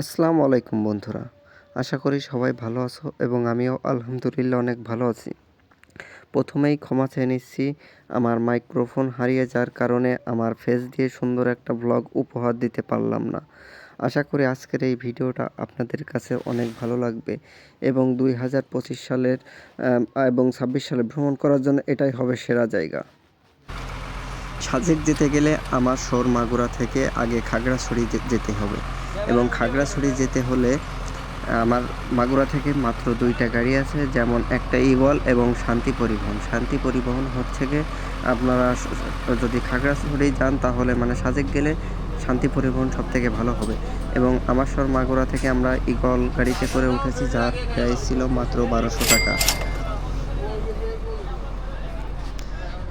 আসসালামু আলাইকুম বন্ধুরা। আশা করি সবাই ভালো আছো এবং আমিও আলহামদুলিল্লাহ অনেক ভালো আছি। প্রথমেই ক্ষমা চেয়ে নিচ্ছি, আমার মাইক্রোফোন হারিয়ে যাওয়ার কারণে আমার ফেস দিয়ে সুন্দর একটা ব্লগ উপহার দিতে পারলাম না। আশা করি আজকের এই ভিডিওটা আপনাদের কাছে অনেক ভালো লাগবে এবং দুই হাজার পঁচিশ সালের এবং ছাব্বিশ সালে ভ্রমণ করার জন্য এটাই হবে সেরা জায়গা। সাজেক যেতে গেলে আমার শোর মাগুরা থেকে আগে খাগড়াছড়ি যেতে হবে। এবং খাগড়াছড়ি যেতে হলে, আমার মাগুরা থেকে মাত্র দুইটা গাড়ি আছে, যেমন একটা ইগল এবং শান্তি পরিবহন। শান্তি পরিবহন হচ্ছে গিয়ে আপনারা যদি খাগড়াছড়ি যান তাহলে মানে সাজেক গেলে শান্তি পরিবহন সব থেকে ভালো হবে। এবং আমার সর মাগুরা থেকে আমরা ইগল গাড়িতে করে উঠেছি, যার প্রাইস ছিল মাত্র বারোশো টাকা।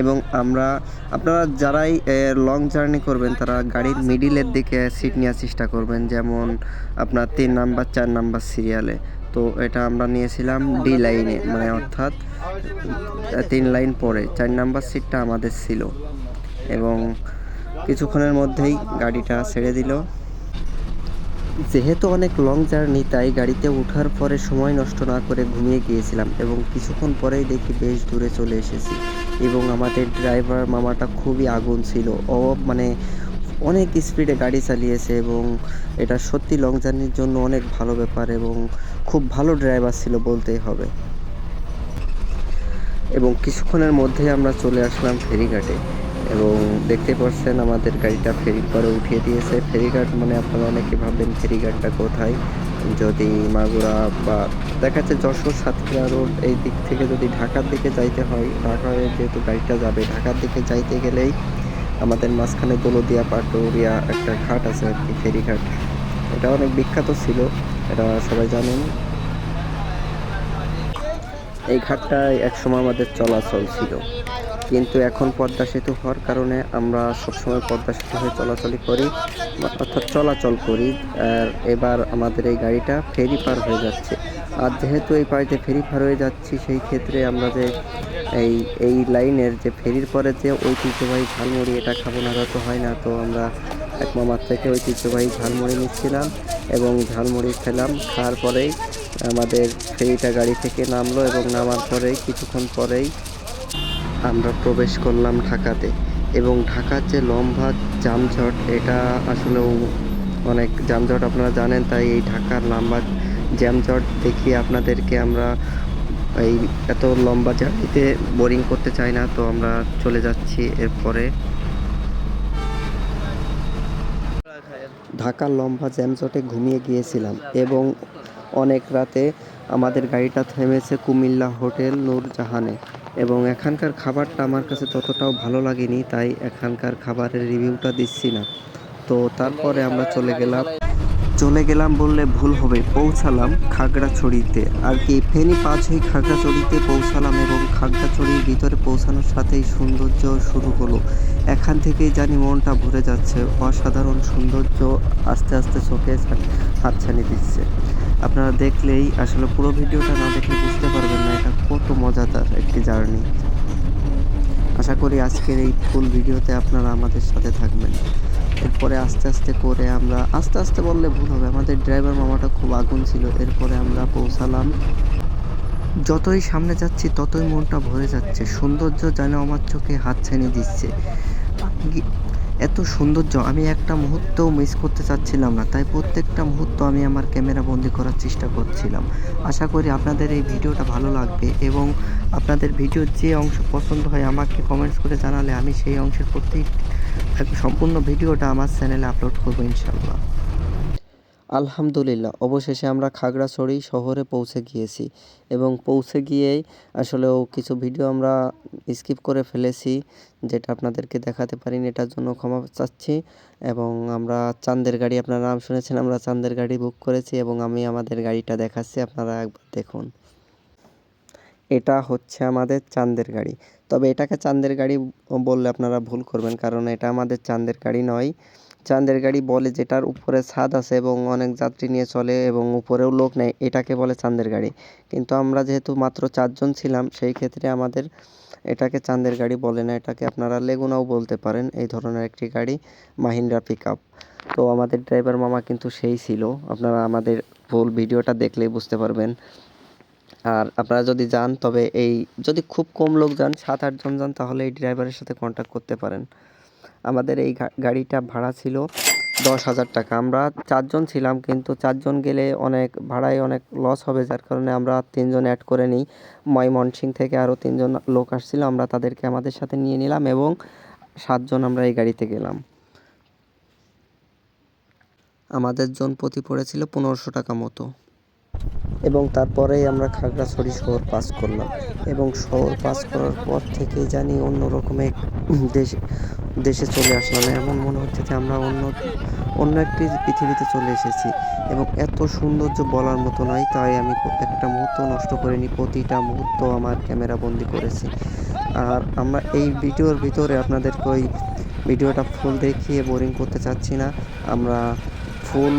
এবং আমরা, আপনারা যারাই লং জার্নি করবেন, তারা গাড়ির মিডিলের দিকে সিট নেওয়ার চেষ্টা করবেন, যেমন আপনার তিন নাম্বার চার নাম্বার সিরিয়ালে তো এটা আমরা নিয়েছিলাম ডি লাইনে মানে অর্থাৎ তিন লাইন পরে, চার নাম্বার সিটটা আমাদের ছিল। এবং কিছুক্ষণের মধ্যেই গাড়িটা ছেড়ে দিল। যেহেতু অনেক লং জার্নি তাই গাড়িতে ওঠার পরে সময় নষ্ট না করে ঘুমিয়ে গিয়েছিলাম এবং কিছুক্ষণ পরেই দেখি বেশ দূরে চলে এসেছি এবং আমাদের ড্রাইভার মামাটা খুবই আগুন ছিল। ও মানে অনেক স্পিডে গাড়ি চালিয়েছে এবং এটা সত্যি লং জার্নির জন্য অনেক ভালো ব্যাপার এবং খুব ভালো ড্রাইভার ছিল বলতেই হবে। এবং কিছুক্ষণের মধ্যেই আমরা চলে আসলাম ফেরিঘাটে। এবং দেখতে পাচ্ছেন আমাদের গাড়িটা ফেরি করে উঠিয়ে দিয়েছে। ফেরিঘাট মানে আপনারা অনেকে ভাববেন ফেরিঘাটটা কোথায়? যদি মাগুরা বা দেখা যাচ্ছে যশোর সাতক্ষীরা রোড এই দিক থেকে যদি ঢাকার দিকে যাইতে হয় ঢাকায় যেহেতু গাড়িটা যাবে ঢাকার দিকে যাইতে গেলেই আমাদের মাঝখানে দোলদিয়া পাটুরিয়া একটা ঘাট আছে আর কি, ফেরিঘাট। এটা অনেক বিখ্যাত ছিল, এটা সবাই জানেন। এই ঘাটটায় একসময় আমাদের চলাচল ছিল। কিন্তু এখন পদ্মা সেতু হওয়ার কারণে আমরা সবসময় পদ্মা সেতু হয়ে চলাচলই করি, অর্থাৎ চলাচল করি। আর এবার আমাদের এই গাড়িটা ফেরি পার হয়ে যাচ্ছে। আর যেহেতু এই পাড়িতে ফেরি পার হয়ে যাচ্ছি, সেই ক্ষেত্রে আমরা যে এই এই লাইনের যে ফেরির পরে যে ঐতিহ্যবাহী ঝালমুড়ি, এটা খাব না, তো হয় না। তো আমরা এক মামার থেকে ঐতিহ্যবাহী ঝালমুড়ি নিচ্ছিলাম এবং ঝালমুড়ি খেলাম। খাওয়ার পরেই আমাদের ফেরিটা গাড়ি থেকে নামলো এবং নামার পরেই, কিছুক্ষণ পরেই আমরা প্রবেশ করলাম ঢাকাতে। এবং ঢাকার যে লম্বা যানজট, এটা আসলেও অনেক যানজট আপনারা জানেন, তাই এই ঢাকার লম্বা জ্যামজট দেখিয়ে আপনাদেরকে আমরা এই এত লম্বা জার্নিতে বোরিং করতে চাই না। তো আমরা চলে যাচ্ছি এরপরে। ঢাকার লম্বা জ্যামজটে ঘুমিয়ে গিয়েছিলাম এবং অনেক রাতে আমাদের গাড়িটা থেমেছে কুমিল্লা হোটেল নূরজাহানে এবং এখানকার খাবারটা আমার কাছে ততটাও ভালো লাগেনি, তাই এখানকার খাবারের রিভিউটা দিচ্ছি না। তো তারপরে আমরা চলে গেলাম চলে গেলাম বললে ভুল হবে, পৌঁছালাম খাগড়াছড়িতে। আর কি, ফেনি পাঁচ হয়ে খাগড়াছড়িতে পৌঁছালাম এবং খাগড়াছড়ির ভিতরে পৌঁছানোর সাথেই সৌন্দর্য শুরু হলো। এখান থেকেই জানি মনটা ভরে যাচ্ছে, অসাধারণ সৌন্দর্য আস্তে আস্তে চোখে হাতছানি দিচ্ছে। আপনারা দেখলেই আসলে পুরো ভিডিওটা না দেখলে বুঝতে পারবেন না এটা কত মজাদার একটি জার্নি। আশা করি আজকের এই ফুল ভিডিওতে আপনারা আমাদের সাথে থাকবেন। এরপরে আস্তে আস্তে করে আমরা, আস্তে আস্তে বললে ভুল হবে। আমাদের ড্রাইভার মামাটা খুব আগুন ছিল। এরপরে আমরা পৌঁছালাম। যতই সামনে যাচ্ছি, ততই মনটা ভরে যাচ্ছে। সৌন্দর্য যেন আমার চোখে হাত ছেনে দিচ্ছে। এত সৌন্দর্য, আমি একটা মুহূর্তও মিস করতে চাচ্ছিলাম না। তাই প্রত্যেকটা মুহূর্ত আমি আমার ক্যামেরা বন্দি করার চেষ্টা করছিলাম। আশা করি আপনাদের এই ভিডিওটা ভালো লাগবে এবং আপনাদের ভিডিওর যে অংশ পছন্দ হয় আমাকে কমেন্টস করে জানালে আমি সেই অংশের প্রতি সম্পূর্ণ ভিডিওটা আমার চ্যানেলে আপলোড করব ইনশাল্লাহ আলহামদুলিল্লাহ, অবশেষে আমরা খাগড়াছড়ি শহরে পৌঁছে গিয়েছি এবং পৌঁছে গিয়েই আসলেও কিছু ভিডিও আমরা স্কিপ করে ফেলেছি যেটা আপনাদেরকে দেখাতে পারিনি, এটার জন্য ক্ষমা চাচ্ছি এবং আমরা চাঁদের গাড়ি, আপনার নাম শুনেছেন, আমরা চাঁদের গাড়ি বুক করেছি এবং আমি আমাদের গাড়িটা দেখাচ্ছি, আপনারা একবার দেখুন। এটা হচ্ছে আমাদের চাঁদের গাড়ি। তবে এটাকে চাঁদের গাড়ি বললে আপনারা ভুল করবেন, কারণ এটা আমাদের চাঁদের গাড়ি নয়। চাঁদের গাড়ি বলে যেটার উপরে ছাদ আছে এবং অনেক যাত্রী নিয়ে চলে এবং উপরেও লোক নেয় এটাকে বলে চাঁদের গাড়ি। কিন্তু আমরা যেহেতু মাত্র চারজন ছিলাম, সেই ক্ষেত্রে আমাদের এটাকে চাঁদের গাড়ি বলে না। এটাকে আপনারা লেগুনাও বলতে পারেন, এই ধরনের একটি গাড়ি, মাহিন্দ্রা পিক আপ তো আমাদের ড্রাইভার মামা কিন্তু সেই ছিল। আপনারা আমাদের ফুল ভিডিওটা দেখলেই বুঝতে পারবেন। আর আপনারা যদি যান, তবে এই যদি খুব কম লোক যান, সাত আটজন যান, তাহলে এই ড্রাইভারের সাথে কন্ট্যাক্ট করতে পারেন। আমাদের এই গাড়িটা ভাড়া ছিল দশ হাজার টাকা। আমরা চারজন ছিলাম, কিন্তু চারজন গেলে অনেক, ভাড়ায় অনেক লস হবে, যার কারণে আমরা তিনজন অ্যাড করে নিই। ময়মনসিং থেকে আরও তিনজন লোক আসছিল, আমরা তাদেরকে আমাদের সাথে নিয়ে নিলাম এবং সাতজন আমরা এই গাড়িতে গেলাম। আমাদের জন প্রতি পড়েছিল পনেরোশো টাকা মতো। এবং তারপরেই আমরা খাগড়াছড়ি শহর পাস করলাম। এবং শহর পাস করার পর থেকেই জানি অন্য রকমের দেশে দেশে চলে আসলাম এমন মনে হচ্ছে যে আমরা অন্য অন্য একটি পৃথিবীতে চলে এসেছি। এবং এত সৌন্দর্য বলার মতো নয় তাই আমি একটা মুহূর্ত নষ্ট করিনি, প্রতিটা মুহূর্ত আমার ক্যামেরা বন্দি করেছি। আর আমরা এই ভিডিওর ভিতরে আপনাদেরকে ওই ভিডিওটা ফুল দেখিয়ে বোরিং করতে চাচ্ছি না। আমরা ফুল,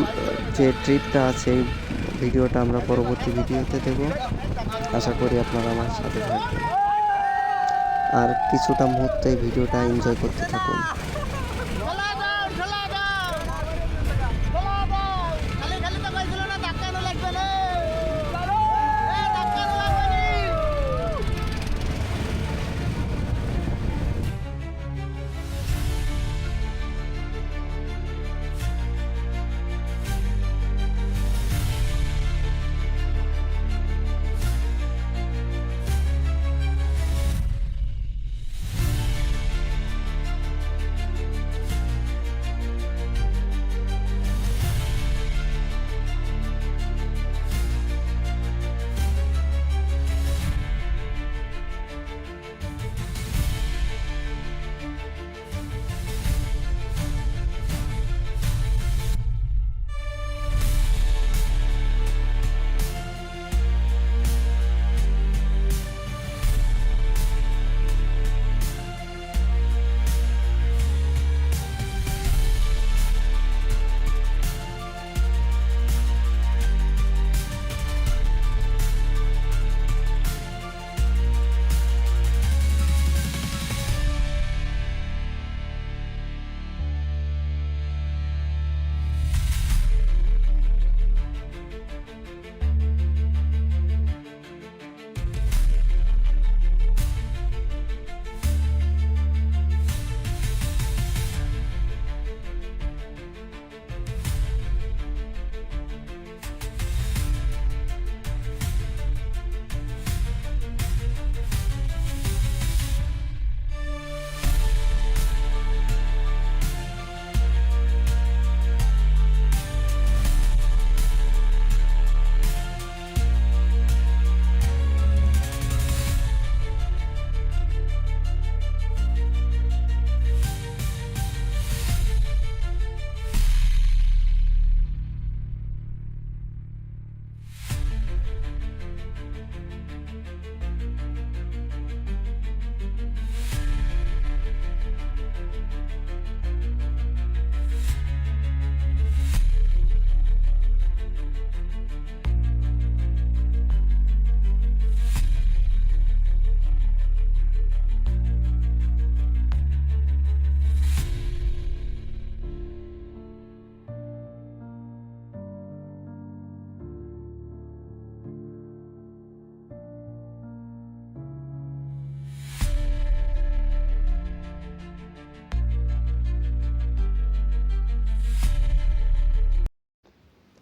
যে ট্রিপটা আছে, এই ভিডিওটা আমরা পরবর্তী ভিডিওতে দেব। আশা করি আপনারা আমার সাথে থাকবেন। আর কিছুটা মুহূর্তে ভিডিওটা এনজয় করতে থাকুন।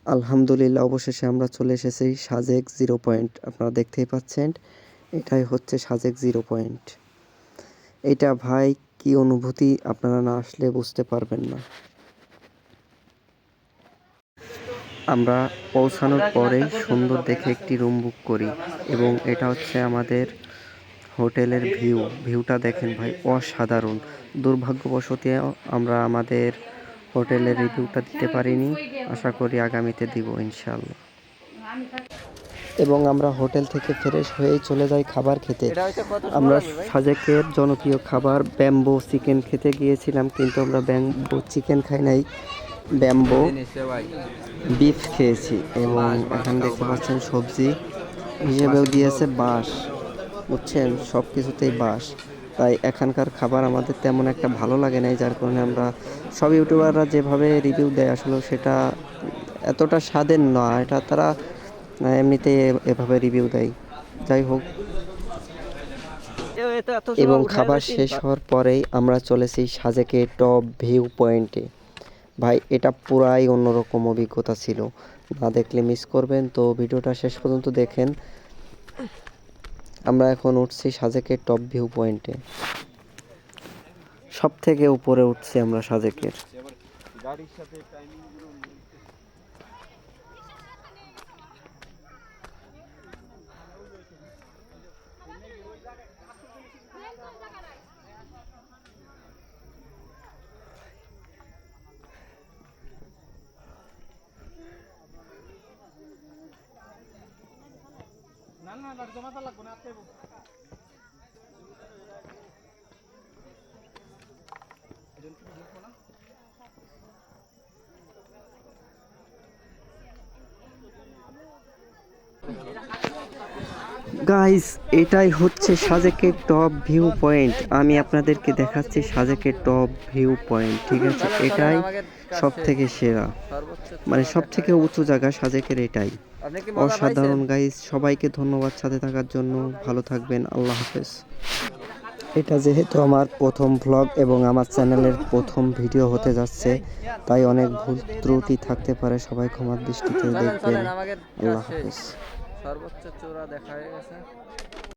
আলহামদুলিল্লাহ, অবশেষে আমরা চলে এসেছি সাজেক জিরো পয়েন্ট। আপনারা দেখতেই পাচ্ছেন, এটাই হচ্ছে সাজেক জিরো পয়েন্ট। এটা ভাই কি অনুভূতি, আপনারা না আসলে বুঝতে পারবেন না। আমরা পৌঁছানোর পরেই সুন্দর দেখে একটি রুম বুক করি এবং এটা হচ্ছে আমাদের হোটেলের ভিউ। ভিউটা দেখেন ভাই, অসাধারণ। দুর্ভাগ্যবশত আমরা আমাদের হোটেলের রিভিউটা দিতে পারিনি। আশা করি আগামীতে দিব ইনশাল্লাহ এবং আমরা হোটেল থেকে ফ্রেশ হয়েই চলে যাই খাবার খেতে। আমরা সাজেকের জনপ্রিয় খাবার ব্যাম্বো চিকেন খেতে গিয়েছিলাম, কিন্তু আমরা ব্যাম্বো চিকেন খাই নাই। ব্যাম্বো বিফ খেয়েছি এবং এখানে দেখতে পাচ্ছেন সবজি হিসেবেও দিয়েছে বাঁশ। বুঝছেন? সব কিছুতেই বাঁশ। তাই এখানকার খাবার আমাদের তেমন একটা ভালো লাগে নাই যার কারণে আমরা সব ইউটিউবাররা যেভাবে রিভিউ দেয় আসলে সেটা এতটা স্বাদের না এটা তারা আহ, এমনিতেই এভাবে রিভিউ দেয়। যাই হোক। এবং খাবার শেষ হওয়ার পরেই আমরা চলেছি সাজেকে টপ ভিউ পয়েন্টে ভাই এটা পুরাই অন্যরকম অভিজ্ঞতা ছিল। না দেখলে মিস করবেন তো ভিডিওটা শেষ পর্যন্ত দেখেন। আমরা এখন উঠছি সাজেকের টপ ভিউ পয়েন্টে সব থেকে উপরে উঠছি আমরা সাজেকের। না না না জমাতে লাগবে না আটকে গাইস এটাই হচ্ছে সাজেকের টপ ভিউ পয়েন্ট আমি আপনাদেরকে দেখাচ্ছি সাজেকের টপ ভিউ পয়েন্ট ঠিক আছে? এটাই সব থেকে সেরা। মানে সব থেকে উঁচু জায়গা সাজেকের এটাই। অসাধারণ গাইজ সবাইকে ধন্যবাদ সাথে থাকার জন্য। ভালো থাকবেন। আল্লাহ হাফেজ। এটা যেহেতু আমার প্রথম ভ্লগ এবং আমার চ্যানেলের প্রথম ভিডিও হতে যাচ্ছে তাই অনেক ভুল ত্রুটি থাকতে পারে। সবাই ক্ষমার দৃষ্টিতে দেখবেন। আল্লাহ হাফেজ। সর্বোচ্চ চূড়া দেখা হয়ে গেছে।